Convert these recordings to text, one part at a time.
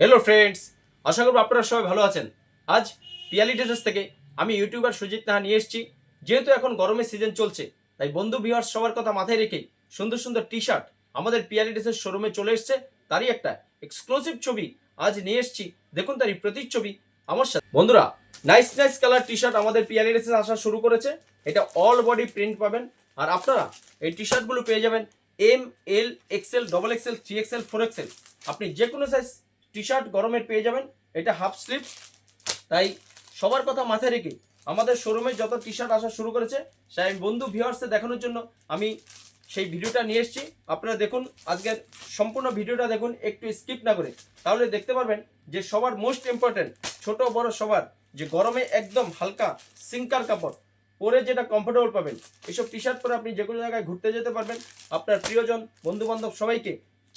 Hello friends আশা করব আপনারা সবাই ভালো আছেন। আজ পিয়ালি ড্রেসেস থেকে আমি ইউটিউবার সুজিত নাহা নিয়ে এসেছি। যেহেতু এখন গরমের সিজন চলছে, তাই বন্ধু ভিউয়ার্স সবার কথা মাথায় রেখেই সুন্দর সুন্দর টি শার্ট আমাদের পিয়ালি ড্রেসের শোরুমে চলে এসেছে। তারই একটা এক্সক্লুসিভ ছবি আজ নিয়ে এসেছি। দেখুন তারই প্রতিচ্ছবি আমার সাথে। বন্ধুরা nice nice colour T shirt আমাদের পিয়ালি ড্রেসেস আসা শুরু করেছে। এটা অল বডি প্রিন্ট পাবেন। আর আপনারা এই টি শার্টগুলো পেয়ে যাবেন M L XL double XL three XL four XL আপনি যে কোনো সাইজ টি শার্ট গরমের পেয়ে যাবেন। এটা হাফ স্লিভ তাই সবার কথা মাথায় রেখে আমাদের শোরুমে যত টি শার্ট আসা শুরু করেছে, সেই বন্ধু ভিউয়ার্সে দেখানোর জন্য আমি সেই ভিডিওটা নিয়ে এসেছি। আপনারা দেখুন, আজকের সম্পূর্ণ ভিডিওটা দেখুন, একটু স্কিপ না করে। তাহলে দেখতে পারবেন যে সবার মোস্ট ইম্পর্টেন্ট ছোট বড় সবার, যে গরমে একদম হালকা সিঙ্কার কাপড় পরে যেটা কমফোর্টেবল পাবেন। এইসব টি শার্ট পরে আপনি যে কোনো জায়গায় ঘুরতে যেতে পারবেন। আপনার প্রিয়জন বন্ধু বান্ধব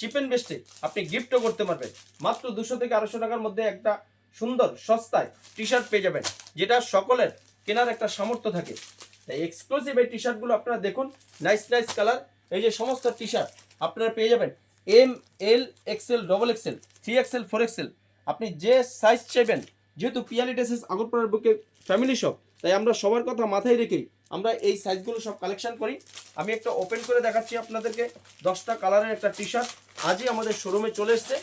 সবাইকে চিপেন বেস্টে, আপনি গিফটও করতে পারবেন। মাত্র দুশো থেকে আড়াইশো টাকার মধ্যে একটা সুন্দর, সস্তায় টি শার্ট পেয়ে যাবেন, যেটা সকলের কেনার একটা সামর্থ্য থাকে। তাই এক্সক্লুসিভ এই টি শার্টগুলো আপনারা দেখুন নাইস নাইস কালার এই যে সমস্ত টি শার্ট আপনারা পেয়ে যাবেন। M L XL double XL three XL four XL আপনি যে সাইজ চাইবেন, যেহেতু পিয়ালি ড্রেসেস আগরপাড়ার বুকে ফ্যামিলি শপ তাই আমরা সবার কথা মাথায় রেখেই আমরা এই সাইজগুলো সব কালেকশন করি। আমি একটা ওপেন করে দেখাচ্ছি আপনাদেরকে। দশটা কালারের একটা টি শার্ট আজই আমাদের শোরুমে চলে এসছে।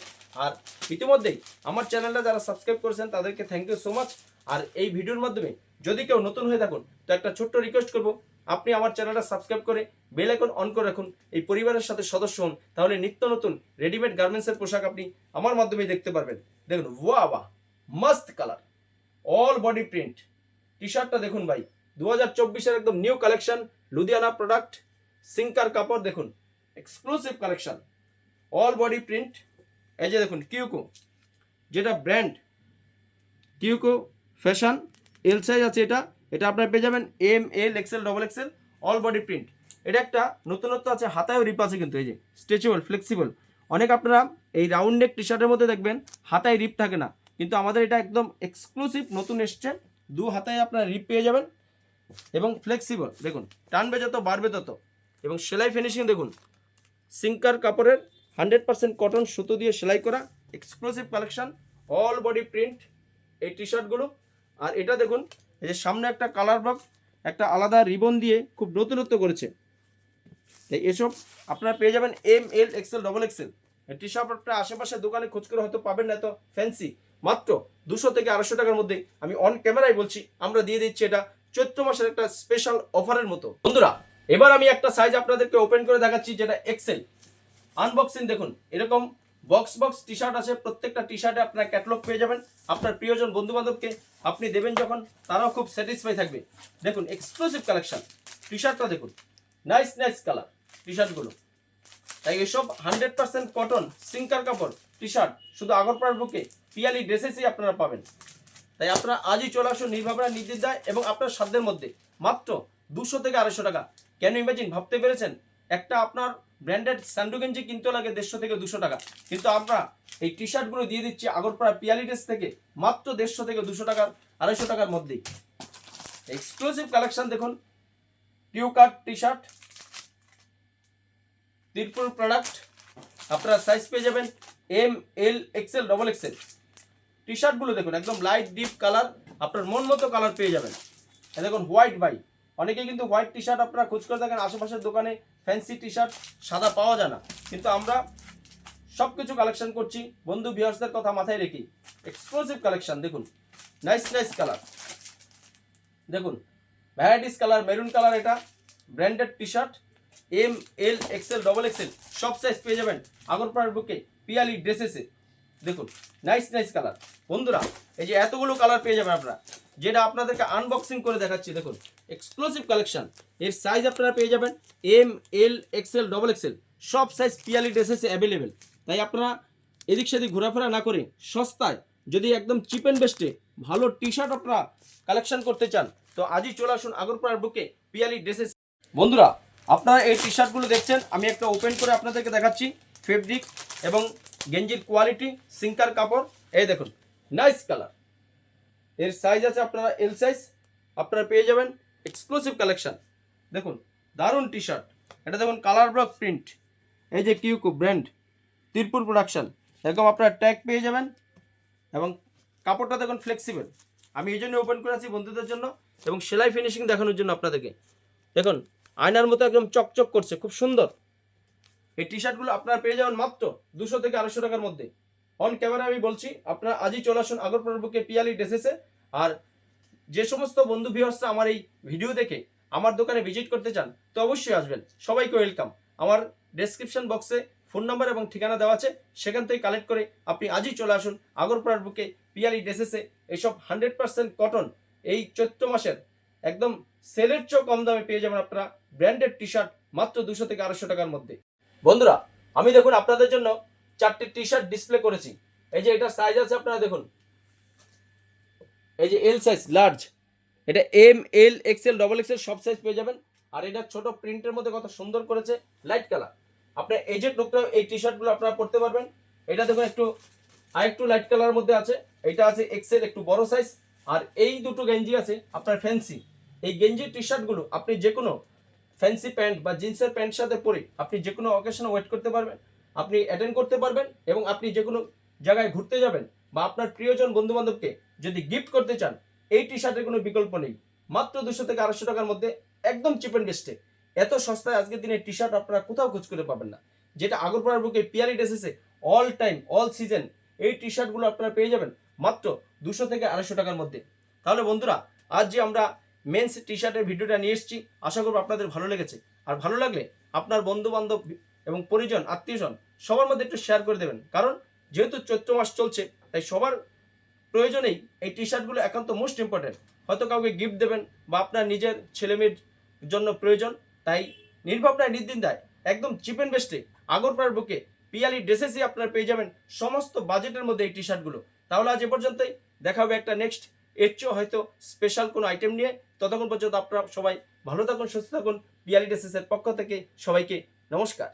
আর ইতিমধ্যেই আমার চ্যানেলটা যারা সাবস্ক্রাইব করেছেন, তাদেরকে থ্যাংক ইউ সো মাচ আর এই ভিডিওর মাধ্যমে যদি কেউ নতুন হয়ে থাকুন, তো একটা ছোট্ট রিকোয়েস্ট করব। আপনি আমার চ্যানেলটা সাবস্ক্রাইব করে বেল আইকন অন করে রাখুন। এই পরিবারের সাথে সদস্য হন। তাহলে নিত্য নতুন রেডিমেড গার্মেন্টসের পোশাক আপনি আমার মাধ্যমেই দেখতে পারবেন। দেখুন ওয়া বাহ মাস্ত কালার অল বডি প্রিন্ট টি শার্টটা দেখুন ভাই। দু হাজার চব্বিশের একদম new collection Ludhiana product sinker কাপড় দেখুন। Exclusive collection all body print এই যে দেখুন কিউকো যেটা ব্র্যান্ড কিউকো ফ্যাশন এল সাইজ আছে এটা। এটা আপনারা পেয়ে যাবেন M L XL double XL all body print এটা একটা নতুনত্ব আছে, হাতায়ও রিপ আছে কিন্তু, এই যে স্ট্রেচেবল ফ্লেক্সিবল অনেক আপনারা এই রাউন্ড নেক টি শার্টের মধ্যে দেখবেন, হাতায় রিপ থাকে না। কিন্তু আমাদের এটা একদম এক্সক্লুসিভ নতুন এসছে। দু হাতে আপনার রিপ পেয়ে যাবেন এবং ফ্লেক্সিবল দেখুন, টানবে যত, বাড়বে তত। এবং সেলাই ফিনিশিং দেখুন, সিঙ্কার কাপড়ের হান্ড্রেড পার্সেন্ট কটন সুতো দিয়ে সেলাই করা exclusive collection all body print এই টি শার্টগুলো আর এটা দেখুন, এই যে সামনে একটা কালার বক্স একটা আলাদা রিবন দিয়ে খুব নতুনত্ব করেছে। এসব আপনারা পেয়ে যাবেন M L XL double XL T shirt আপনার আশেপাশে দোকানে খোঁজ করে হয়তো পাবেন না, এত ফ্যান্সি মাত্র দুশো থেকে আড়াইশো টাকার মধ্যে আমি অন ক্যামেরায় বলছি, আমরা দিয়ে দিচ্ছি এটা চৈত্র মাসের একটা স্পেশাল অফারের মতো। বন্ধুরা, এবার আমি একটা সাইজ আপনাদেরকে ওপেন করে দেখাচ্ছি, যেটা এক্সেল আনবক্সিং দেখুন, এরকম বক্স বক্স টি শার্ট আছে, প্রত্যেকটা টি শার্টে আপনার ক্যাটলগ পেয়ে যাবেন। আপনার প্রিয়জন বন্ধু বান্ধবকে আপনি দেবেন যখন, তারাও খুব স্যাটিসফাই থাকবে। দেখুন এক্সক্লুসিভ কালেকশন টি শার্টটা দেখুন নাইস নাইস কালার টি শার্টগুলো তাই এসব হান্ড্রেড পার্সেন্ট কটন, সিঙ্কার কাপড় টি শার্ট শুধু আগরপাড়ার বুকে পিয়ালি ড্রেসেসই আপনারা পাবেন। তাই আপনারা আজই চলে আসুন নির্ভাবনা নির্দিদায় এবং আপনার সাধ্যের মধ্যে। মাত্র দুশো থেকে আড়াইশো টাকা। কেন ইমাজিন, ভাবতে পেরেছেন? একটা আপনার ব্র্যান্ডেড স্যান্ডো গেঞ্জি কিনতে লাগে দেড়শো থেকে দুশো টাকা। কিন্তু আমরা এই টি শার্টগুলো দিয়ে দিচ্ছি আগরপাড়া পিয়ালি ড্রেস থেকে মাত্র দেড়শো থেকে দুশো টাকার, আড়াইশো টাকার মধ্যেই। এক্সক্লুসিভ কালেকশন দেখুন। টিউ cut T shirt Tirupur product আপনারা সাইজ পেয়ে যাবেন M L XL double XL টি শার্টগুলো দেখুন, একদম লাইট ডিপ কালার আপনার মন মতো কালার পেয়ে যাবেন। দেখুন হোয়াইট বাই অনেকে কিন্তু হোয়াইট টি শার্ট আপনারা খোঁজ করে থাকেন আশেপাশের দোকানে ফ্যান্সি টি শার্ট সাদা পাওয়া যায় না। কিন্তু আমরা সব কিছু কালেকশন করছি। বন্ধু ভিউয়ার্সদের কথা মাথায় রেখে এক্সক্লুসিভ কালেকশন দেখুন। নাইস নাইস কালার দেখুন ভ্যারাইটিস কালার মেরুন কালার এটা branded T shirt M L XL double XL সব সাইজ পেয়ে যাবেন আগরপাড়ার বুকে, পিয়ালি ড্রেসেসে দেখুন নাইস নাইস কালার বন্ধুরা, এই যে এতগুলো কালার পেয়ে যাবেন আপনারা। যেটা আপনাদেরকে আনবক্সিং করে দেখাচ্ছি, দেখুন এক্সক্লুসিভ কালেকশন এর সাইজ আপনারা পেয়ে যাবেন M L XL double XL সব সাইজ পিয়ালি ড্রেসেসে অ্যাভেলেবেল তাই আপনারা এদিক সেদিক ঘোরাফেরা না করে সস্তায়, যদি একদম চিপ অ্যান্ড বেস্টে ভালো টি শার্ট আপনারা কালেকশন করতে চান, তো আজই চলে আসুন আগরপাড়ার বুকে পিয়ালি ড্রেসেস বন্ধুরা আপনারা এই টি শার্টগুলো দেখছেন, আমি একটা ওপেন করে আপনাদেরকে দেখাচ্ছি ফেব্রিক এবং গেঞ্জির কোয়ালিটি সিঙ্কার কাপড়। এই দেখুন নাইস কালারের সাইজ আছে আপনারা এল সাইজ আপনারা পেয়ে যাবেন এক্সক্লুসিভ কালেকশন দেখুন, দারুণ টি শার্ট এটা দেখুন কালার ব্লক প্রিন্ট এই যে কিউকো ব্র্যান্ড তিরপুর প্রোডাকশন এরকম আপনারা ট্যাগ পেয়ে যাবেন এবং কাপড়টা দেখুন ফ্লেক্সিবল আমি এই জন্য ওপেন করে আছি বন্ধুদের জন্য এবং সেলাই ফিনিশিং দেখানোর জন্য আপনাদেরকে। দেখুন আয়নার মতো একদম চকচক করছে, খুব সুন্দর। এই টি শার্টগুলো আপনারা পেয়ে যাবেন মাত্র দুশো থেকে আড়াইশো টাকার মধ্যে। অন ক্যামেরা আমি বলছি, আপনারা আজই চলে আসুন আগরপাড়ার বুকে পিয়ালি ড্রেসেসে আর যে সমস্ত বন্ধু ভিউয়ার্সরা আমার এই ভিডিও দেখে আমার দোকানে ভিজিট করতে চান, তো অবশ্যই আসবেন। সবাইকে ওয়েলকাম আমার ডেসক্রিপশন বক্সে ফোন নাম্বার এবং ঠিকানা দেওয়া আছে। সেখান থেকে কালেক্ট করে আপনি আজই চলে আসুন আগরপাড়ার বুকে পিয়ালি ড্রেসেসে এইসব হান্ড্রেড পার্সেন্ট কটন এই চৈত্র মাসের একদম সেলের চেয়েও কম দামে পেয়ে যাবেন আপনারা ব্র্যান্ডেড টি শার্ট মাত্র দুশো থেকে আড়াইশো টাকার মধ্যে। বন্ধুরা, আমি দেখুন আপনাদের জন্য চারটে টি শার্ট ডিসপ্লে করেছি। এই যে এটা সাইজ আছে আপনারা দেখুন। এই যে এল সাইজ লার্জ এটা M L XL double XL সব সাইজ পেয়ে যাবেন। আর এটা ছোট প্রিন্টের মধ্যে কত সুন্দর করেছে লাইট কালার আপনার এই যে টুকটা এই টি শার্টগুলো আপনারা পরতে পারবেন। এটা দেখুন একটু আর একটু লাইট কালারের মধ্যে আছে। এটা আছে এক্সেল একটু বড় সাইজ আর এই দুটো গেঞ্জি আছে আপনার ফ্যান্সি এই গেঞ্জি টি শার্টগুলো আপনি যে কোনো ফ্যান্সি প্যান্ট বা জিন্সের প্যান্ট সাথে পরে আপনি যে কোনো অকেশনে ওয়েট করতে পারবেন, আপনি অ্যাটেন্ড করতে পারবেন এবং আপনি যে কোনো জায়গায় ঘুরতে যাবেন বা আপনার প্রিয়জন বন্ধু বান্ধবকে যদি গিফট করতে চান, এই টি শার্টের কোনো বিকল্প নেই। মাত্র দুশো থেকে আড়াইশো টাকার মধ্যে একদম চিপ অ্যান্ড বেস্টে এত সস্তায় আজকের দিনে টি শার্ট আপনারা কোথাও খোঁজ করে পাবেন না। যেটা আগরপাড়ার বুকে পিয়ারি ড্রেসেসে অল টাইম অল সিজন এই টি শার্টগুলো আপনারা পেয়ে যাবেন মাত্র দুশো থেকে আড়াইশো টাকার মধ্যে। তাহলে বন্ধুরা, আজ যে আমরা মেন্স টি শার্টের ভিডিওটা নিয়ে এসেছি। আশা করব আপনাদের ভালো লেগেছে। আর ভালো লাগলে আপনার বন্ধু বান্ধব এবং পরিজন আত্মীয়জন সবার মধ্যে একটু শেয়ার করে দেবেন। কারণ যেহেতু চৈত্র মাস চলছে, তাই সবার প্রয়োজনেই এই টি শার্টগুলো একান্ত মোস্ট ইম্পর্টেন্ট হয়তো কাউকে গিফট দেবেন বা আপনার নিজের ছেলেমেয়ের জন্য প্রয়োজন, তাই নির্ভাবনায় নির্দিন্দায় একদম চিপ অ্যান্ড বেস্টে আগরপাড়ার বুকে পিয়ালি ড্রেসেসই আপনারা পেয়ে যাবেন সমস্ত বাজেটের মধ্যে এই টি শার্টগুলো তাহলে আজ এ পর্যন্তই, দেখা হবে একটা নেক্সট এর চেয়েও হয়তো স্পেশাল কোনো আইটেম নিয়ে ততক্ষণ পর্যন্ত আপনারা সবাই ভালো থাকুন, সুস্থ থাকুন। পিয়ালি ড্রেসেসের পক্ষ থেকে সবাইকে নমস্কার।